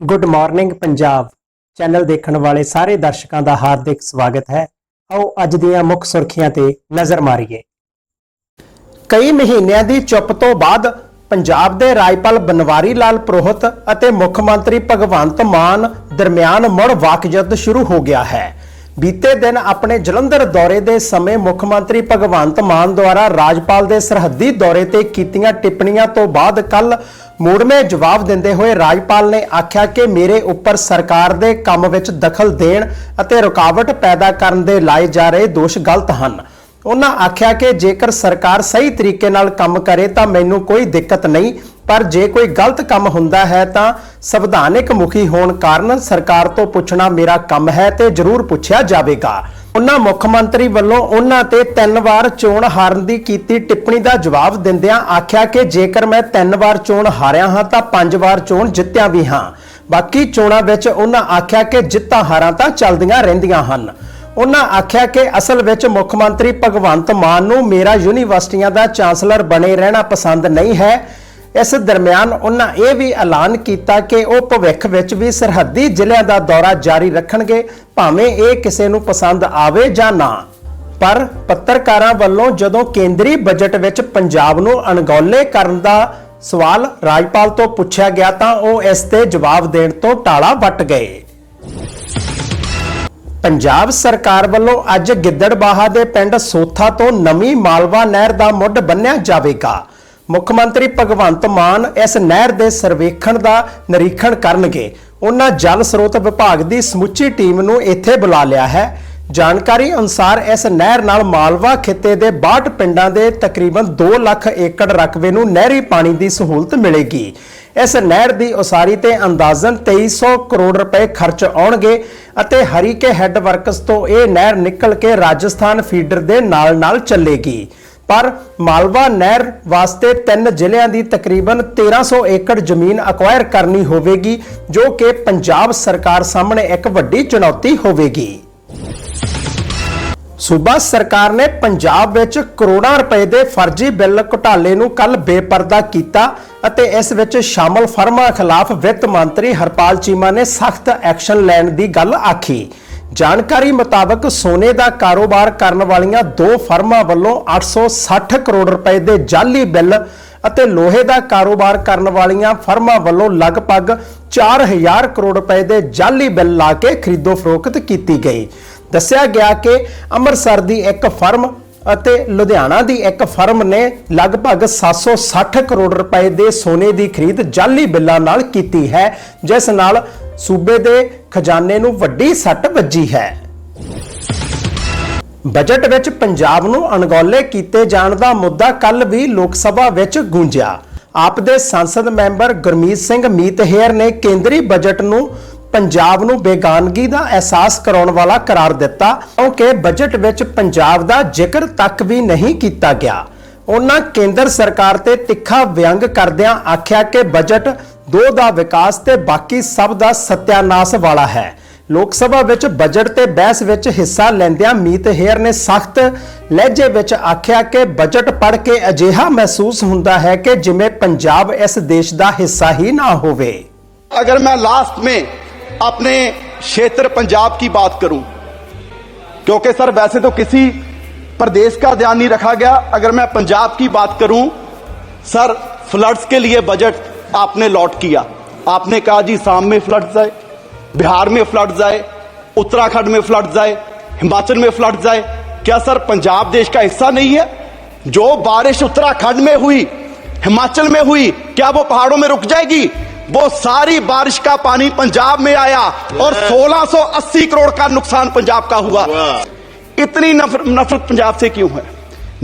Good morning Punjab channel ਦੇਖਣ ਵਾਲੇ ਸਾਰੇ ਦਰਸ਼ਕਾਂ ਦਾ ਹਾਰਦਿਕ ਸਵਾਗਤ ਹੈ। ਆਓ ਅੱਜ ਦੀਆਂ ਮੁੱਖ ਸੁਰਖੀਆਂ ਤੇ ਨਜ਼ਰ ਮਾਰੀਏ। ਕਈ ਮਹੀਨਿਆਂ ਦੀ ਚੁੱਪ ਤੋਂ ਬਾਅਦ ਪੰਜਾਬ ਦੇ ਰਾਜਪਾਲ ਬਨਵਾਰੀ ਲਾਲ ਪ੍ਰੋਹਤ ਅਤੇ ਮੁੱਖ ਮੰਤਰੀ ਭਗਵੰਤ ਮਾਨ ਦਰਮਿਆਨ ਮੁੜ ਵਾਕਯੁੱਧ ਸ਼ੁਰੂ ਹੋ ਗਿਆ ਹੈ। ਬੀਤੇ ਦਿਨ ਆਪਣੇ ਜਲੰਧਰ ਦੌਰੇ ਦੇ ਸਮੇਂ ਮੁੱਖ ਮੰਤਰੀ ਭਗਵੰਤ ਮਾਨ ਦੁਆਰਾ ਰਾਜਪਾਲ ਦੇ ਸਰਹੱਦੀ ਦੌਰੇ ਤੇ ਕੀਤੀਆਂ ਟਿੱਪਣੀਆਂ ਤੋਂ ਬਾਅਦ ਕੱਲ ਮੂੜਵੇਂ ਜਵਾਬ ਦਿੰਦੇ ਹੋਏ ਰਾਜਪਾਲ ਨੇ ਆਖਿਆ ਕਿ ਮੇਰੇ ਉੱਪਰ ਸਰਕਾਰ ਦੇ ਕੰਮ ਵਿੱਚ ਦਖਲ ਦੇਣ ਅਤੇ ਰੁਕਾਵਟ ਪੈਦਾ ਕਰਨ ਦੇ ਲਾਏ ਜਾ ਰਹੇ ਦੋਸ਼ ਗਲਤ ਹਨ। ਉਹਨਾਂ ਆਖਿਆ ਕਿ ਜੇਕਰ ਸਰਕਾਰ ਸਹੀ ਤਰੀਕੇ ਨਾਲ ਕੰਮ ਕਰੇ ਤਾਂ ਮੈਨੂੰ ਕੋਈ ਦਿੱਕਤ ਨਹੀਂ, ਪਰ ਜੇ ਕੋਈ ਗਲਤ ਕੰਮ ਹੁੰਦਾ ਹੈ ਤਾਂ ਸੰਵਿਧਾਨਿਕ ਮੁਖੀ ਹੋਣ ਕਾਰਨ ਸਰਕਾਰ ਤੋਂ ਪੁੱਛਣਾ ਮੇਰਾ ਕੰਮ ਹੈ ਤੇ ਜ਼ਰੂਰ ਪੁੱਛਿਆ ਜਾਵੇਗਾ। ਉਹਨਾਂ ਮੁੱਖ ਮੰਤਰੀ ਵੱਲੋਂ ਉਹਨਾਂ ਤੇ ਤਿੰਨ ਵਾਰ ਚੋਣ ਹਾਰਨ ਦੀ ਕੀਤੀ ਟਿੱਪਣੀ ਦਾ ਜਵਾਬ ਦਿੰਦਿਆਂ ਆਖਿਆ ਕਿ ਜੇਕਰ ਮੈਂ ਤਿੰਨ ਵਾਰ ਚੋਣ ਹਾਰਿਆ ਹਾਂ ਤਾਂ ਪੰਜ ਵਾਰ ਚੋਣ ਜਿੱਤਿਆ ਵੀ ਹਾਂ। ਬਾਕੀ ਚੋਣਾਂ ਵਿੱਚ ਉਹਨਾਂ ਆਖਿਆ ਕਿ ਜਿੱਤਾਂ ਹਾਰਾਂ ਤਾਂ ਚੱਲਦੀਆਂ ਰਹਿੰਦੀਆਂ ਹਨ। ਉਹਨਾਂ ਆਖਿਆ ਕਿ ਅਸਲ ਵਿੱਚ ਮੁੱਖ ਮੰਤਰੀ ਭਗਵੰਤ ਮਾਨ ਨੂੰ ਮੇਰਾ ਯੂਨੀਵਰਸਿਟੀਆਂ ਦਾ ਚਾਂਸਲਰ ਬਣੇ ਰਹਿਣਾ ਪਸੰਦ ਨਹੀਂ ਹੈ। ਇਸ ਦਰਮਿਆਨ ਉਹਨਾਂ ਇਹ ਵੀ ਐਲਾਨ ਕੀਤਾ ਕਿ ਉਹ ਭਵਿੱਖ ਵਿੱਚ ਵੀ ਸਰਹੱਦੀ ਜ਼ਿਲ੍ਹਿਆਂ ਦਾ ਦੌਰਾ ਜਾਰੀ ਰੱਖਣਗੇ, ਭਾਵੇਂ ਇਹ ਕਿਸੇ ਨੂੰ ਪਸੰਦ ਆਵੇ ਜਾਂ ਨਾ। ਪਰ ਪੱਤਰਕਾਰਾਂ ਵੱਲੋਂ ਜਦੋਂ ਕੇਂਦਰੀ ਬਜਟ ਵਿੱਚ ਪੰਜਾਬ ਨੂੰ ਅਣਗੌਲੇ ਕਰਨ ਦਾ ਸਵਾਲ ਰਾਜਪਾਲ ਤੋਂ ਪੁੱਛਿਆ ਗਿਆ ਤਾਂ ਉਹ ਇਸ ਤੇ ਜਵਾਬ ਦੇਣ ਤੋਂ ਟਾਲਾ ਵੱਟ ਗਏ। ਪੰਜਾਬ ਸਰਕਾਰ ਵੱਲੋਂ ਅੱਜ ਗਿੱਦੜਬਾਹਾ ਦੇ ਪਿੰਡ ਸੋਥਾ ਤੋਂ ਨਵੀਂ ਮਾਲਵਾ ਨਹਿਰ ਦਾ ਮੁੱਢ ਬੰਨਿਆ ਜਾਵੇਗਾ। ਮੁੱਖ ਮੰਤਰੀ ਭਗਵੰਤ ਮਾਨ ਇਸ ਨਹਿਰ ਦੇ ਸਰਵੇਖਣ ਦਾ ਨਿਰੀਖਣ ਕਰਨਗੇ। ਉਹਨਾਂ ਜਲ ਸਰੋਤ ਵਿਭਾਗ ਦੀ ਸਮੁੱਚੀ ਟੀਮ ਨੂੰ ਇੱਥੇ ਬੁਲਾ ਲਿਆ ਹੈ। ਜਾਣਕਾਰੀ ਅਨੁਸਾਰ ਇਸ ਨਹਿਰ ਨਾਲ ਮਾਲਵਾ ਖਿੱਤੇ ਦੇ 62 ਪਿੰਡਾਂ ਦੇ ਤਕਰੀਬਨ 2 ਲੱਖ ਏਕੜ ਰਕਬੇ ਨੂੰ ਨਹਿਰੀ ਪਾਣੀ ਦੀ ਸਹੂਲਤ ਮਿਲੇਗੀ। ਇਸ ਨਹਿਰ ਦੀ ਉਸਾਰੀ ਤੇ ਅੰਦਾਜ਼ਨ 2300 ਕਰੋੜ ਰੁਪਏ ਖਰਚ ਆਉਣਗੇ ਅਤੇ ਹਰੀਕੇ ਹੈੱਡ ਵਰਕਸ ਤੋਂ ਇਹ ਨਹਿਰ ਨਿਕਲ ਕੇ ਰਾਜਸਥਾਨ ਫੀਡਰ ਦੇ ਨਾਲ-ਨਾਲ ਚੱਲੇਗੀ। ਪਰ ਮਾਲਵਾ ਨਹਿਰ ਵਾਸਤੇ ਤਿੰਨ ਜ਼ਿਲ੍ਹਿਆਂ ਦੀ ਤਕਰੀਬਨ 1300 ਏਕੜ ਜ਼ਮੀਨ ਅਕਵਾਇਰ ਕਰਨੀ ਹੋਵੇਗੀ, ਜੋ ਕਿ ਪੰਜਾਬ ਸਰਕਾਰ ਸਾਹਮਣੇ ਇੱਕ ਵੱਡੀ ਚੁਣੌਤੀ ਹੋਵੇਗੀ। ਸੂਬਾ ਸਰਕਾਰ ਨੇ ਪੰਜਾਬ ਵਿੱਚ ਕਰੋੜਾਂ ਰੁਪਏ ਦੇ ਫਰਜ਼ੀ ਬਿੱਲ ਘੁਟਾਲੇ ਨੂੰ ਕੱਲ ਬੇਪਰਦਾ ਕੀਤਾ। ਅਤੇ ਇਸ ਵਿੱਚ ਸ਼ਾਮਲ ਫਰਮਾਂ ਖਿਲਾਫ ਵਿੱਤ ਮੰਤਰੀ ਹਰਪਾਲ ਚੀਮਾ ਨੇ ਸਖਤ ਐਕਸ਼ਨ ਲੈਣ ਦੀ ਗੱਲ ਆਖੀ। ਜਾਣਕਾਰੀ ਮੁਤਾਬਕ ਸੋਨੇ ਦਾ ਕਾਰੋਬਾਰ ਕਰਨ ਵਾਲੀਆਂ ਦੋ ਫਰਮਾਂ ਵੱਲੋਂ 860 ਕਰੋੜ ਰੁਪਏ ਦੇ ਜਾਲੀ ਬਿੱਲ ਅਤੇ ਲੋਹੇ ਦਾ ਕਾਰੋਬਾਰ ਕਰਨ ਵਾਲੀਆਂ ਫਰਮਾਂ ਵੱਲੋਂ ਲਗਭਗ 4000 ਕਰੋੜ ਰੁਪਏ ਦੇ ਜਾਲੀ ਬਿੱਲ ਲਾ ਕੇ ਖਰੀਦੋ ਫਰੋਖਤ ਕੀਤੀ ਗਈ। ਦੱਸਿਆ ਗਿਆ ਕਿ ਅੰਮ੍ਰਿਤਸਰ ਦੀ ਇੱਕ ਫਰਮ ਅਤੇ ਲੁਧਿਆਣਾ ਦੀ ਇੱਕ ਫਰਮ ਨੇ ਲਗਭਗ 760 ਕਰੋੜ ਰੁਪਏ ਦੇ ਸੋਨੇ ਦੀ ਖਰੀਦ ਜਾਲੀ ਬਿੱਲਾਂ ਨਾਲ ਕੀਤੀ ਹੈ, ਜਿਸ ਨਾਲ ਸੂਬੇ ਦੇ ਖਜ਼ਾਨੇ ਨੂੰ ਵੱਡੀ ਸੱਟ ਵੱਜੀ ਹੈ। ਬਜਟ ਵਿੱਚ ਪੰਜਾਬ ਨੂੰ ਅਣਗੌਲੇ ਕੀਤੇ ਜਾਣ ਦਾ ਮੁੱਦਾ ਕੱਲ ਵੀ ਲੋਕ ਸਭਾ ਵਿੱਚ ਗੂੰਜਿਆ। ਆਪ ਦੇ ਸੰਸਦ ਮੈਂਬਰ ਗੁਰਮੀਤ ਸਿੰਘ ਮੀਤਹੇਰ ਨੇ ਕੇਂਦਰੀ ਬਜਟ ਨੂੰ ਪੰਜਾਬ ਨੂੰ ਬੇਗਾਨਗੀ ਦਾ ਅਹਿਸਾਸ ਕਰਾਉਣ ਵਾਲਾ ਕਰਾਰ ਦਿੱਤਾ, ਕਿਉਂਕਿ ਬਜਟ ਵਿੱਚ ਪੰਜਾਬ ਦਾ ਜ਼ਿਕਰ ਤੱਕ ਵੀ ਨਹੀਂ ਕੀਤਾ ਗਿਆ। ਉਹਨਾਂ ਕੇਂਦਰ ਸਰਕਾਰ ਤੇ ਤਿੱਖਾ ਵਿਅੰਗ ਕਰਦਿਆਂ ਆਖਿਆ ਕਿ ਬਜਟ ਦੋ ਦਾ ਵਿਕਾਸ ਤੇ ਬਾਕੀ ਸਭ ਦਾ ਸਤਿਆਨਾਸ਼ ਵਾਲਾ ਹੈ। ਲੋਕ ਸਭਾ ਵਿੱਚ ਬਜਟ ਤੇ ਬਹਿਸ ਵਿੱਚ ਹਿੱਸਾ ਲੈਂਦਿਆਂ ਮੀਤ ਹੇਰ ਨੇ ਸਖਤ ਲਹਿਜੇ ਵਿੱਚ ਆਖਿਆ ਕਿ ਬਜਟ ਪੜ੍ਹ ਕੇ ਅਜਿਹਾ ਮਹਿਸੂਸ ਹੁੰਦਾ ਹੈ ਕਿ ਜਿਵੇਂ ਪੰਜਾਬ ਇਸ ਦੇਸ਼ ਦਾ ਹਿੱਸਾ ਹੀ ਨਾ ਹੋਵੇ। ਅਗਰ ਮੈਂ ਲਾਸਟ ਮੇ अपने क्षेत्र पंजाब की बात करूँ, क्योंकि सर वैसे तो किसी प्रदेश का ध्यान नहीं रखा गया। अगर मैं पंजाब की बात करूँ, सर, फ्लड्स के लिए बजट आपने लॉट किया। आपने कहा, जी, शाम में फ्लड्स आए, बिहार में फ्लड्स आए, उत्तराखंड में फ्लड्स आए, हिमाचल में फ्लड्स आए। क्या सर, पंजाब देश का हिस्सा नहीं है? जो बारिश उत्तराखंड में हुई, हिमाचल में हुई, क्या वो पहाड़ों में रुक जाएगी? वो सारी बारिश का पानी पंजाब में आया और 1680 करोड़ का नुकसान पंजाब का हुआ। इतनी नफरत नफरत पंजाब से क्यों है?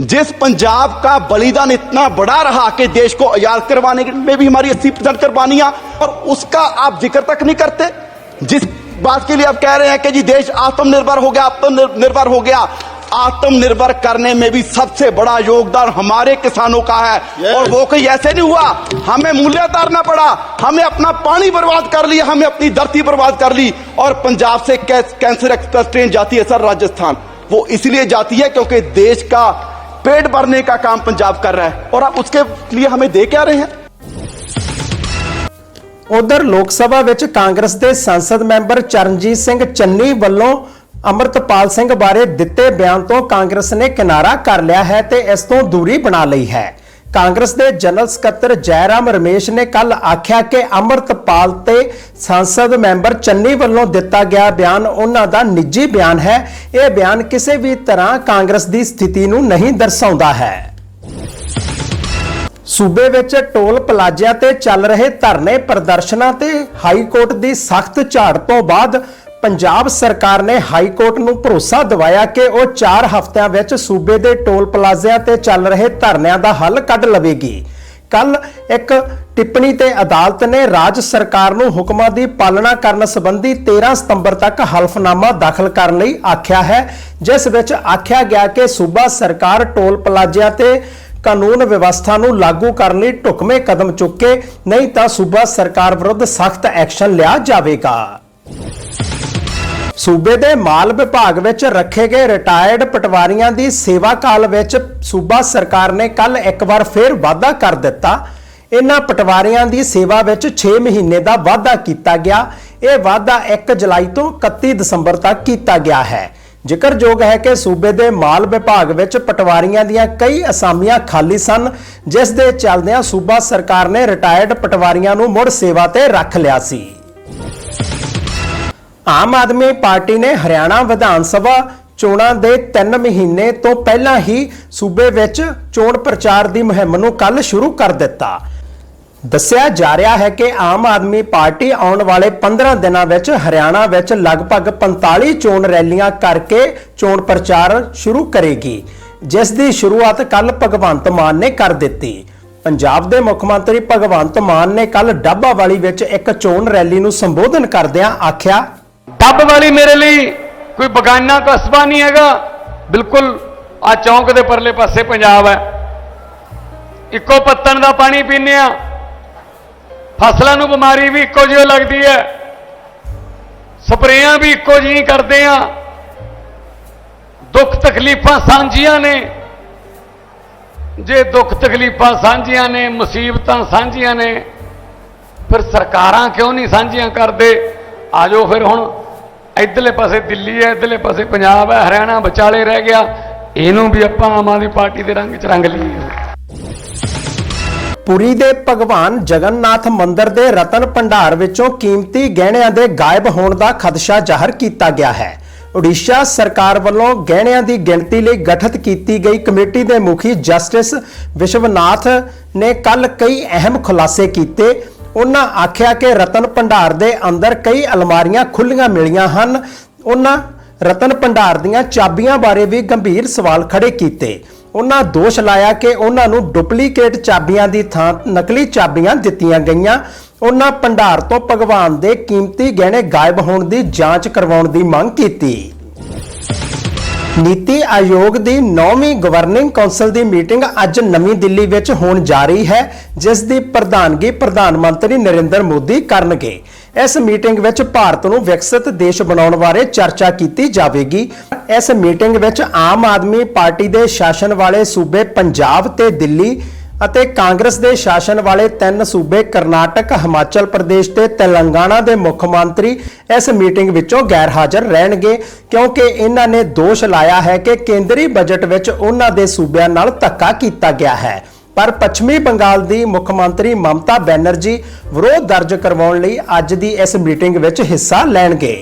जिस पंजाब का बलिदान इतना बड़ा रहा कि देश को आज़ाद करवाने में भी हमारी 80 परसेंट कुर्बानियाँ और उसका आप ज़िक्र तक नहीं करते। जिस बात के लिए आप कह रहे हैं कि जी देश आत्मनिर्भर हो गया आत्मनिर्भर हो गया आत्मनिर्भर करने में भी सबसे बड़ा योगदान हमारे किसानों का है और वो कोई ऐसे नहीं हुआ हमें मूल्य उतारना पड़ा हमें अपना पानी बर्बाद कर लिया हमें अपनी धरती बर्बाद कर ली और पंजाब से कैस- कैंसर एक्सप्रेस ट्रेन जाती है सर राजस्थान वो इसलिए जाती है क्योंकि देश का पेट भरने का काम पंजाब कर रहा है और आप उसके लिए हमें दे क्या रहे हैं ਉਧਰ ਲੋਕ ਸਭਾ ਵਿੱਚ ਕਾਂਗਰਸ ਦੇ ਸੰਸਦ ਮੈਂਬਰ ਚਰਨਜੀਤ ਸਿੰਘ ਚੰਨੀ ਵੱਲੋਂ ਅਮਰਤਪਾਲ ਸਿੰਘ ਬਾਰੇ ਦਿੱਤੇ ਬਿਆਨ ਤੋਂ ਕਾਂਗਰਸ ਨੇ ਕਿਨਾਰਾ ਕਰ ਲਿਆ ਹੈ ਤੇ ਇਸ ਤੋਂ ਦੂਰੀ ਬਣਾ ਲਈ ਹੈ। ਕਾਂਗਰਸ ਦੇ ਜਨਰਲ ਸਕੱਤਰ ਜੈਰਾਮ ਰਮੇਸ਼ ਨੇ ਕੱਲ ਆਖਿਆ ਕਿ ਅਮਰਤਪਾਲ ਤੇ ਸੰਸਦ ਮੈਂਬਰ ਚੰਨੀ ਵੱਲੋਂ ਦਿੱਤਾ ਗਿਆ ਬਿਆਨ ਉਹਨਾਂ ਦਾ ਨਿੱਜੀ ਬਿਆਨ ਹੈ। ਇਹ ਬਿਆਨ ਕਿਸੇ ਵੀ ਤਰ੍ਹਾਂ ਕਾਂਗਰਸ ਦੀ ਸਥਿਤੀ ਨੂੰ ਨਹੀਂ ਦਰਸਾਉਂਦਾ ਹੈ। ਸੂਬੇ ਵਿੱਚ ਟੋਲ ਪਲਾਜ਼ਿਆਂ ਤੇ ਚੱਲ ਰਹੇ ਧਰਨੇ ਪ੍ਰਦਰਸ਼ਨਾਂ ਤੇ ਹਾਈ ਕੋਰਟ ਦੀ ਸਖਤ ਝਾੜ ਤੋਂ ਬਾਅਦ ਪੰਜਾਬ ਸਰਕਾਰ ਨੇ ਹਾਈ ਕੋਰਟ ਨੂੰ ਭਰੋਸਾ ਦਿਵਾਇਆ ਕਿ ਉਹ 4 ਹਫ਼ਤਿਆਂ ਵਿੱਚ ਸੂਬੇ ਦੇ ਟੋਲ ਪਲਾਜ਼ਿਆਂ ਤੇ ਚੱਲ ਰਹੇ ਧਰਨਿਆਂ ਦਾ ਹੱਲ ਕੱਢ ਲਵੇਗੀ। ਕੱਲ ਇੱਕ ਟਿੱਪਣੀ ਤੇ ਅਦਾਲਤ ਨੇ ਰਾਜ ਸਰਕਾਰ ਨੂੰ ਹੁਕਮਾਂ ਦੀ ਪਾਲਣਾ ਕਰਨ ਸੰਬੰਧੀ 13 ਸਤੰਬਰ ਤੱਕ ਹਲਫਨਾਮਾ ਦਾਖਲ ਕਰਨ ਲਈ ਆਖਿਆ ਹੈ, ਜਿਸ ਵਿੱਚ ਆਖਿਆ ਗਿਆ ਕਿ ਸੂਬਾ ਸਰਕਾਰ ਟੋਲ ਪਲਾਜ਼ਿਆਂ ਤੇ ਕਾਨੂੰਨ ਵਿਵਸਥਾ ਨੂੰ ਲਾਗੂ ਕਰਨ ਲਈ ਢੁਕਵੇਂ ਕਦਮ ਚੁੱਕੇ, ਨਹੀਂ ਤਾਂ ਸੂਬਾ ਸਰਕਾਰ ਵਿਰੁੱਧ ਸਖਤ ਐਕਸ਼ਨ ਲਿਆ ਜਾਵੇਗਾ। ਸੂਬੇ ਦੇ ਮਾਲ ਵਿਭਾਗ ਵਿੱਚ ਰੱਖੇ ਗਏ ਰਿਟਾਇਰਡ ਪਟਵਾਰੀਆਂ ਦੀ ਸੇਵਾ ਕਾਲ ਵਿੱਚ ਸੂਬਾ ਸਰਕਾਰ ਨੇ ਕੱਲ ਇੱਕ ਵਾਰ ਫੇਰ ਵਾਅਦਾ ਕਰ ਦਿੱਤਾ। ਇਹਨਾਂ ਪਟਵਾਰੀਆਂ ਦੀ ਸੇਵਾ ਵਿੱਚ 6 ਮਹੀਨੇ ਦਾ ਵਾਅਦਾ ਕੀਤਾ ਗਿਆ। ਇਹ ਵਾਅਦਾ 1 ਜੁਲਾਈ ਤੋਂ 31 ਦਸੰਬਰ ਤੱਕ ਕੀਤਾ ਗਿਆ ਹੈ। ਜ਼ਿਕਰਯੋਗ ਹੈ ਕਿ ਸੂਬੇ ਦੇ ਮਾਲ ਵਿਭਾਗ ਵਿੱਚ ਪਟਵਾਰੀਆਂ ਦੀਆਂ ਕਈ ਅਸਾਮੀਆਂ ਖਾਲੀ ਸਨ, ਜਿਸ ਦੇ ਚੱਲਦਿਆਂ ਸੂਬਾ ਸਰਕਾਰ ਨੇ ਰਿਟਾਇਰਡ ਪਟਵਾਰੀਆਂ ਨੂੰ ਮੁੜ ਸੇਵਾ ਤੇ ਰੱਖ ਲਿਆ ਸੀ। ਆਮ ਆਦਮੀ ਪਾਰਟੀ ਨੇ ਹਰਿਆਣਾ ਵਿਧਾਨ ਸਭਾ ਚੋਣਾਂ ਦੇ 3 ਮਹੀਨੇ ਤੋਂ ਪਹਿਲਾਂ ਹੀ ਸੂਬੇ ਵਿੱਚ ਚੋਣ ਪ੍ਰਚਾਰ ਦੀ ਮੁਹਿੰਮ ਨੂੰ ਕੱਲ ਸ਼ੁਰੂ ਕਰ ਦਿੱਤਾ। ਦੱਸਿਆ ਜਾ ਰਿਹਾ ਹੈ ਕਿ ਆਮ ਆਦਮੀ ਪਾਰਟੀ ਆਉਣ ਵਾਲੇ 15 ਦਿਨਾਂ ਵਿੱਚ ਹਰਿਆਣਾ ਵਿੱਚ ਲਗਭਗ 45 ਚੋਣ ਰੈਲੀਆਂ ਕਰਕੇ ਚੋਣ ਪ੍ਰਚਾਰ ਸ਼ੁਰੂ ਕਰੇਗੀ, ਜਿਸ ਦੀ ਸ਼ੁਰੂਆਤ ਕੱਲ ਭਗਵੰਤ ਮਾਨ ਨੇ ਕਰ ਦਿੱਤੀ। ਪੰਜਾਬ ਦੇ ਮੁੱਖ ਮੰਤਰੀ ਭਗਵੰਤ ਮਾਨ ਨੇ ਕੱਲ ਡੱਬਾਵਾਲੀ ਵਿੱਚ ਇੱਕ ਚੋਣ ਰੈਲੀ ਨੂੰ ਸੰਬੋਧਨ ਕਰਦਿਆਂ ਆਖਿਆ ਡੱਬ ਵਾਲੀ ਮੇਰੇ ਲਈ ਕੋਈ ਬਗਾਨਾ ਕਸਬਾ ਨਹੀਂ ਹੈਗਾ। ਬਿਲਕੁਲ ਆ ਚੌਂਕ ਦੇ ਪਰਲੇ ਪਾਸੇ ਪੰਜਾਬ ਹੈ। ਇੱਕੋ ਪੱਤਣ ਦਾ ਪਾਣੀ ਪੀਂਦੇ ਆ ਫਸਲਾਂ ਨੂੰ ਬਿਮਾਰੀ ਵੀ ਇੱਕੋ ਜਿਹੀ ਲੱਗਦੀ ਹੈ। ਸਪਰੇਆਂ ਵੀ ਇੱਕੋ ਜਿਹੀ ਕਰਦੇ ਆ ਦੁੱਖ ਤਕਲੀਫਾਂ ਸਾਂਝੀਆਂ ਨੇ। ਜੇ ਦੁੱਖ ਤਕਲੀਫਾਂ ਸਾਂਝੀਆਂ ਨੇ, ਮੁਸੀਬਤਾਂ ਸਾਂਝੀਆਂ ਨੇ, ਫਿਰ ਸਰਕਾਰਾਂ ਕਿਉਂ ਨਹੀਂ ਸਾਂਝੀਆਂ ਕਰਦੇ? ਆਜੋ ਫਿਰ ਹੁਣ। ਇਧਰਲੇ ਪਾਸੇ ਦਿੱਲੀ ਹੈ, ਇਧਰਲੇ ਪਾਸੇ ਪੰਜਾਬ ਹੈ, ਹਰਿਆਣਾ ਵਿਚਾਲੇ ਰਹਿ ਗਿਆ। ਇਹਨੂੰ ਵੀ ਆਪਾਂ ਆਮ ਆਦਮੀ ਪਾਰਟੀ ਦੇ ਰੰਗ 'ਚ ਰੰਗ ਲਈਏ। ਪੁਰੀ ਦੇ ਭਗਵਾਨ ਜਗਨਨਾਥ ਮੰਦਿਰ ਦੇ ਰਤਨ ਭੰਡਾਰ ਵਿੱਚੋਂ ਕੀਮਤੀ ਗਹਿਣਿਆਂ ਦੇ ਗਾਇਬ ਹੋਣ ਦਾ ਖਦਸ਼ਾ ਜ਼ਾਹਰ ਕੀਤਾ ਗਿਆ ਹੈ। ਓਡੀਸ਼ਾ ਸਰਕਾਰ ਵੱਲੋਂ ਗਹਿਣਿਆਂ ਦੀ ਗਿਣਤੀ ਲਈ ਗਠਿਤ ਕੀਤੀ ਗਈ ਕਮੇਟੀ ਦੇ ਮੁਖੀ ਜਸਟਿਸ ਵਿਸ਼ਵਨਾਥ ਨੇ ਕੱਲ ਕਈ ਅਹਿਮ ਖੁਲਾਸੇ ਕੀਤੇ। ਉਹਨਾਂ ਆਖਿਆ ਕਿ ਰਤਨ ਭੰਡਾਰ ਦੇ ਅੰਦਰ ਕਈ ਅਲਮਾਰੀਆਂ ਖੁੱਲੀਆਂ ਮਿਲੀਆਂ ਹਨ। ਉਹਨਾਂ ਰਤਨ ਭੰਡਾਰ ਦੀਆਂ ਚਾਬੀਆਂ ਬਾਰੇ ਵੀ ਗੰਭੀਰ ਸਵਾਲ ਖੜੇ ਕੀਤੇ। ਉਹਨਾਂ ਦੋਸ਼ ਲਾਇਆ ਕਿ ਉਹਨਾਂ ਨੂੰ ਡੁਪਲੀਕੇਟ ਚਾਬੀਆਂ ਦੀ ਥਾਂ ਨਕਲੀ ਚਾਬੀਆਂ ਦਿੱਤੀਆਂ ਗਈਆਂ। ਉਹਨਾਂ ਭੰਡਾਰ ਤੋਂ ਭਗਵਾਨ ਦੇ ਕੀਮਤੀ ਗਹਿਣੇ ਗਾਇਬ ਹੋਣ ਦੀ ਜਾਂਚ ਕਰਵਾਉਣ ਦੀ ਮੰਗ ਕੀਤੀ। ਨੀਤੀ ਆਯੋਗ ਦੀ 9ਵੀਂ ਗਵਰਨਿੰਗ ਕੌਂਸਲ ਦੀ ਮੀਟਿੰਗ ਅੱਜ ਨਵੀਂ ਦਿੱਲੀ ਵਿੱਚ ਹੋਣ ਜਾ ਰਹੀ ਹੈ, ਜਿਸ ਦੀ ਪ੍ਰਧਾਨਗੀ ਪ੍ਰਧਾਨ ਮੰਤਰੀ ਨਰਿੰਦਰ ਮੋਦੀ ਕਰਨਗੇ। ਇਸ ਮੀਟਿੰਗ ਵਿੱਚ ਭਾਰਤ ਨੂੰ ਵਿਕਸਿਤ ਦੇਸ਼ ਬਣਾਉਣ ਬਾਰੇ ਚਰਚਾ ਕੀਤੀ ਜਾਵੇਗੀ। ਇਸ ਮੀਟਿੰਗ ਵਿੱਚ ਆਮ ਆਦਮੀ ਪਾਰਟੀ ਦੇ ਸ਼ਾਸਨ ਵਾਲੇ ਸੂਬੇ ਪੰਜਾਬ ਤੇ ਦਿੱਲੀ ਅਤੇ ਕਾਂਗਰਸ ਦੇ ਸ਼ਾਸਨ ਵਾਲੇ ਤਿੰਨ ਸੂਬੇ ਕਰਨਾਟਕ, ਹਿਮਾਚਲ ਪ੍ਰਦੇਸ਼ ਤੇ ਤੇਲੰਗਾਨਾ ਦੇ ਮੁੱਖ ਮੰਤਰੀ ਇਸ ਮੀਟਿੰਗ ਵਿੱਚੋਂ ਗੈਰ ਹਾਜ਼ਰ ਰਹਿਣਗੇ ਕਿਉਂਕਿ ਇਹਨਾਂ ਨੇ ਦੋਸ਼ ਲਾਇਆ ਹੈ ਕਿ ਕੇਂਦਰੀ ਬਜਟ ਵਿੱਚ ਉਹਨਾਂ ਦੇ ਸੂਬਿਆਂ ਨਾਲ ਧੱਕਾ ਕੀਤਾ ਗਿਆ ਹੈ। ਪਰ ਪੱਛਮੀ ਬੰਗਾਲ ਦੀ ਮੁੱਖ ਮੰਤਰੀ ਮਮਤਾ ਬੈਨਰਜੀ ਵਿਰੋਧ ਦਰਜ ਕਰਵਾਉਣ ਲਈ ਅੱਜ ਦੀ ਇਸ ਮੀਟਿੰਗ ਵਿੱਚ ਹਿੱਸਾ ਲੈਣਗੇ।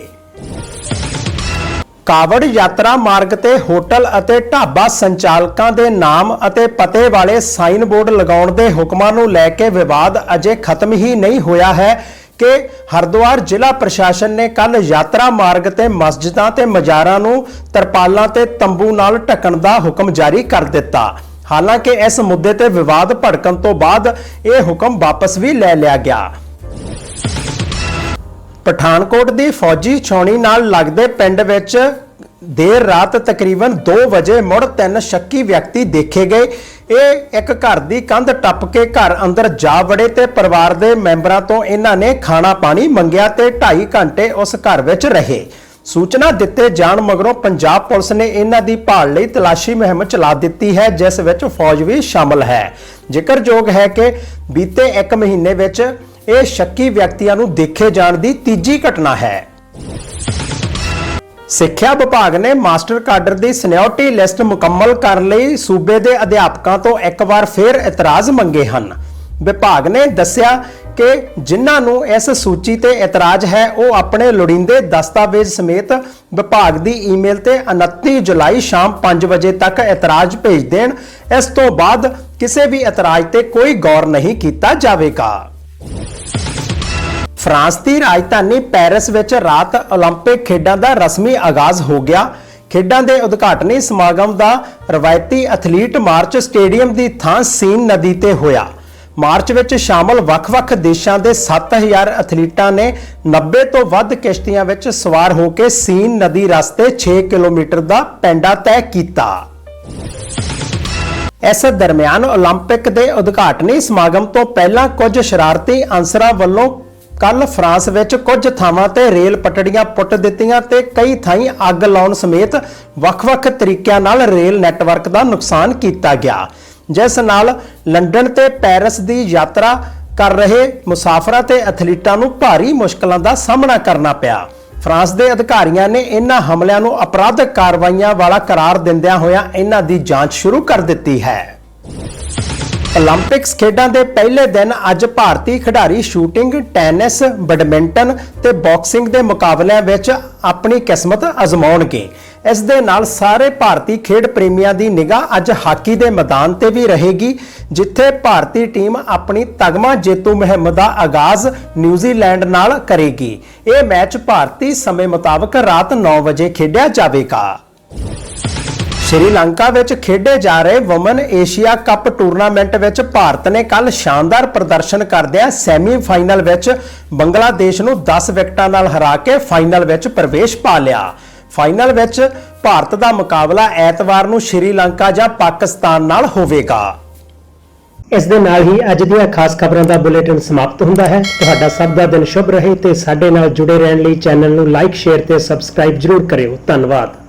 ਕਾਵੜ ਯਾਤਰਾ ਮਾਰਗ ਤੇ ਹੋਟਲ ਅਤੇ ਢਾਬਾ ਸੰਚਾਲਕਾਂ ਦੇ ਨਾਮ ਅਤੇ ਪਤੇ ਵਾਲੇ ਸਾਈਨ ਬੋਰਡ ਲਗਾਉਣ ਦੇ ਹੁਕਮਾਂ ਨੂੰ ਲੈ ਕੇ ਵਿਵਾਦ ਅਜੇ ਖਤਮ ਹੀ ਨਹੀਂ ਹੋਇਆ ਹੈ ਕਿ ਹਰਿਦੁਆਰ ਜ਼ਿਲ੍ਹਾ ਪ੍ਰਸ਼ਾਸਨ ਨੇ ਕੱਲ ਯਾਤਰਾ ਮਾਰਗ ਤੇ ਮਸਜਿਦਾਂ ਤੇ ਮਜ਼ਾਰਾਂ ਨੂੰ ਤਰਪਾਲਾਂ ਤੇ ਤੰਬੂ ਨਾਲ ਢੱਕਣ ਦਾ ਹੁਕਮ ਜਾਰੀ ਕਰ ਦਿੱਤਾ। ਹਾਲਾਂਕਿ ਇਸ ਮੁੱਦੇ ਤੇ ਵਿਵਾਦ ਭੜਕਣ ਤੋਂ ਬਾਅਦ ਇਹ ਹੁਕਮ ਵਾਪਸ ਵੀ ਲੈ ਲਿਆ ਗਿਆ। ਪਠਾਨਕੋਟ ਦੀ ਫੌਜੀ ਛਾਉਣੀ ਨਾਲ ਲੱਗਦੇ ਪਿੰਡ ਵਿੱਚ ਦੇਰ ਰਾਤ ਤਕਰੀਬਨ 2 ਵਜੇ ਮੁੜ ਤਿੰਨ ਸ਼ੱਕੀ ਵਿਅਕਤੀ ਦੇਖੇ ਗਏ। ਇਹ ਇੱਕ ਘਰ ਦੀ ਕੰਧ ਟੱਪ ਕੇ ਘਰ ਅੰਦਰ ਜਾ ਵੜੇ ਤੇ ਪਰਿਵਾਰ ਦੇ ਮੈਂਬਰਾਂ ਤੋਂ ਇਹਨਾਂ ਨੇ ਖਾਣਾ ਪਾਣੀ ਮੰਗਿਆ ਤੇ 2.5 ਘੰਟੇ ਉਸ ਘਰ ਵਿੱਚ ਰਹੇ। ਸੂਚਨਾ ਦਿੱਤੇ ਜਾਣ ਮਗਰੋਂ ਪੰਜਾਬ ਪੁਲਿਸ ਨੇ ਇਹਨਾਂ ਦੀ ਭਾਲ ਲਈ ਤਲਾਸ਼ੀ ਮੁਹਿੰਮ ਚਲਾ ਦਿੱਤੀ ਹੈ, ਜਿਸ ਵਿੱਚ ਫੌਜ ਵੀ ਸ਼ਾਮਲ ਹੈ। ਜ਼ਿਕਰਯੋਗ ਹੈ ਕਿ ਬੀਤੇ 1 ਮਹੀਨੇ ਵਿੱਚ ਇਹ ਸ਼ੱਕੀ ਵਿਅਕਤੀਆਂ ਨੂੰ ਦੇਖੇ ਜਾਣ ਦੀ ਤੀਜੀ ਘਟਨਾ ਹੈ। ਸਿੱਖਿਆ ਵਿਭਾਗ ਨੇ ਮਾਸਟਰ ਕਾਡਰ ਦੀ ਸਿਨਿਓਰਿਟੀ ਲਿਸਟ ਮੁਕੰਮਲ ਕਰਨ ਲਈ ਸੂਬੇ ਦੇ ਅਧਿਆਪਕਾਂ ਤੋਂ ਇੱਕ ਵਾਰ ਫਿਰ ਇਤਰਾਜ਼ ਮੰਗੇ ਹਨ। ਵਿਭਾਗ ਨੇ ਦੱਸਿਆ ਕਿ ਜਿਨ੍ਹਾਂ ਨੂੰ ਇਸ ਸੂਚੀ ਤੇ ਇਤਰਾਜ਼ ਹੈ, ਉਹ ਆਪਣੇ ਲੋੜੀਂਦੇ ਦਸਤਾਵੇਜ਼ ਸਮੇਤ ਵਿਭਾਗ ਦੀ ਈਮੇਲ ਤੇ 29 ਜੁਲਾਈ ਸ਼ਾਮ 5 ਵਜੇ ਤੱਕ ਇਤਰਾਜ਼ ਭੇਜ ਦੇਣ। ਇਸ ਤੋਂ ਬਾਅਦ ਕਿਸੇ ਵੀ ਇਤਰਾਜ਼ ਤੇ ਕੋਈ ਗੌਰ ਨਹੀਂ ਕੀਤਾ ਜਾਵੇਗਾ। ਫਰਾਂਸ ਦੀ ਰਾਜਧਾਨੀ ਪੈਰਿਸ ਵਿੱਚ ਰਾਤ 올림픽 ਖੇਡਾਂ ਦਾ ਰਸਮੀ ਆਗਾਜ਼ ਹੋ ਗਿਆ ਖੇਡਾਂ ਦੇ ਉਦਘਾਟਨੀ ਸਮਾਗਮ ਦਾ ਰਵਾਇਤੀ ਐਥਲੀਟ ਮਾਰਚ ਸਟੇਡੀਅਮ ਦੀ ਥਾਂ ਸੀਨ ਨਦੀ ਤੇ ਹੋਇਆ ਮਾਰਚ ਵਿੱਚ ਸ਼ਾਮਲ ਵੱਖ-ਵੱਖ ਦੇਸ਼ਾਂ ਦੇ 7000 ਐਥਲੀਟਾਂ ਨੇ 90 ਤੋਂ ਵੱਧ ਕਿਸ਼ਤੀਆਂ ਵਿੱਚ ਸਵਾਰ ਹੋ ਕੇ ਸੀਨ ਨਦੀ ਰਸਤੇ 6 ਕਿਲੋਮੀਟਰ ਦਾ ਪੈਂਡਾ ਤੈਅ ਕੀਤਾ ਇਸ ਦਰਮਿਆਨ 올림픽 ਦੇ ਉਦਘਾਟਨੀ ਸਮਾਗਮ ਤੋਂ ਪਹਿਲਾਂ ਕੁਝ ਸ਼ਰਾਰਤੀ ਅਨਸਰਾਂ ਵੱਲੋਂ ਕੱਲ ਫਰਾਂਸ ਵਿੱਚ ਕੁਝ ਥਾਵਾਂ ਤੇ ਰੇਲ ਪਟੜੀਆਂ ਪੁੱਟ ਦਿੱਤੀਆਂ ਤੇ ਕਈ ਥਾਈਂ ਅੱਗ ਲਾਉਣ ਸਮੇਤ ਵੱਖ-ਵੱਖ ਤਰੀਕਿਆਂ ਨਾਲ ਰੇਲ ਨੈਟਵਰਕ ਦਾ ਨੁਕਸਾਨ ਕੀਤਾ ਗਿਆ ਜਿਸ ਨਾਲ ਲੰਡਨ ਤੇ ਪੈਰਿਸ ਦੀ ਯਾਤਰਾ ਕਰ ਰਹੇ ਮੁਸਾਫਰਾਂ ਤੇ ਐਥਲੀਟਾਂ ਨੂੰ ਭਾਰੀ ਮੁਸ਼ਕਲਾਂ ਦਾ ਸਾਹਮਣਾ ਕਰਨਾ ਪਿਆ ਫਰਾਂਸ ਦੇ ਅਧਿਕਾਰੀਆਂ ਨੇ ਇਹਨਾਂ ਹਮਲਿਆਂ ਨੂੰ ਅਪਰਾਧਿਕ ਕਾਰਵਾਈਆਂ ਵਾਲਾ ਕਰਾਰ ਦਿੰਦਿਆਂ ਹੋਇਆਂ ਇਹਨਾਂ ਦੀ ਜਾਂਚ ਸ਼ੁਰੂ ਕਰ ਦਿੱਤੀ ਹੈ 올림픽ਸ ਖੇਡਾਂ ਦੇ ਪਹਿਲੇ ਦਿਨ ਅੱਜ ਭਾਰਤੀ ਖਿਡਾਰੀ ਸ਼ੂਟਿੰਗ, ਟੈਨਿਸ, ਬੈਡਮਿੰਟਨ ਤੇ ਬਾਕਸਿੰਗ ਦੇ ਮੁਕਾਬਲਿਆਂ ਵਿੱਚ ਆਪਣੀ ਕਿਸਮਤ ਅਜ਼ਮਾਉਣਗੇ। ਇਸ ਦੇ ਨਾਲ ਸਾਰੇ ਭਾਰਤੀ ਖੇਡ ਪ੍ਰੇਮੀਆਂ ਦੀ ਨਿਗਾਹ ਅੱਜ ਹਾਕੀ ਦੇ ਮੈਦਾਨ ਤੇ ਵੀ ਰਹੇਗੀ, ਜਿੱਥੇ ਭਾਰਤੀ ਟੀਮ ਆਪਣੀ ਤਗਮਾ ਜੇਤੂ ਮੁਹਿੰਮ ਦਾ ਆਗਾਜ਼ ਨਿਊਜ਼ੀਲੈਂਡ ਨਾਲ ਕਰੇਗੀ। ਇਹ ਮੈਚ ਭਾਰਤੀ ਸਮੇਂ ਮੁਤਾਬਕ ਰਾਤ 9 ਵਜੇ ਖੇਡਿਆ ਜਾਵੇਗਾ। ਸ਼੍ਰੀਲੰਕਾ ਵਿੱਚ ਖੇਡੇ ਜਾ ਰਹੇ ਵੂਮਨ ਏਸ਼ੀਆ ਕੱਪ ਟੂਰਨਾਮੈਂਟ ਵਿੱਚ ਭਾਰਤ ਨੇ ਕੱਲ ਸ਼ਾਨਦਾਰ ਪ੍ਰਦਰਸ਼ਨ ਕਰਦਿਆਂ ਸੈਮੀਫਾਈਨਲ ਵਿੱਚ ਬੰਗਲਾਦੇਸ਼ ਨੂੰ 10 ਵਿਕਟਾਂ ਨਾਲ ਹਰਾ ਕੇ ਫਾਈਨਲ ਵਿੱਚ ਪ੍ਰਵੇਸ਼ ਪਾ ਲਿਆ ਫਾਈਨਲ ਵਿੱਚ ਭਾਰਤ ਦਾ ਮੁਕਾਬਲਾ ਐਤਵਾਰ ਨੂੰ ਸ਼੍ਰੀਲੰਕਾ ਜਾਂ ਪਾਕਿਸਤਾਨ ਨਾਲ ਹੋਵੇਗਾ। ਇਸ ਦੇ ਨਾਲ ਹੀ ਅੱਜ ਦੀਆਂ ਖਾਸ ਖਬਰਾਂ ਦਾ ਬੁਲੇਟਿਨ ਸਮਾਪਤ ਹੁੰਦਾ ਹੈ। ਤੁਹਾਡਾ ਸਭ ਦਾ ਦਿਨ ਸ਼ੁਭ ਰਹੇ ਤੇ ਸਾਡੇ ਨਾਲ ਜੁੜੇ ਰਹਿਣ ਲਈ ਚੈਨਲ ਨੂੰ ਲਾਈਕ, ਸ਼ੇਅਰ ਤੇ ਸਬਸਕ੍ਰਾਈਬ ਜਰੂਰ ਕਰਿਓ। ਧੰਨਵਾਦ।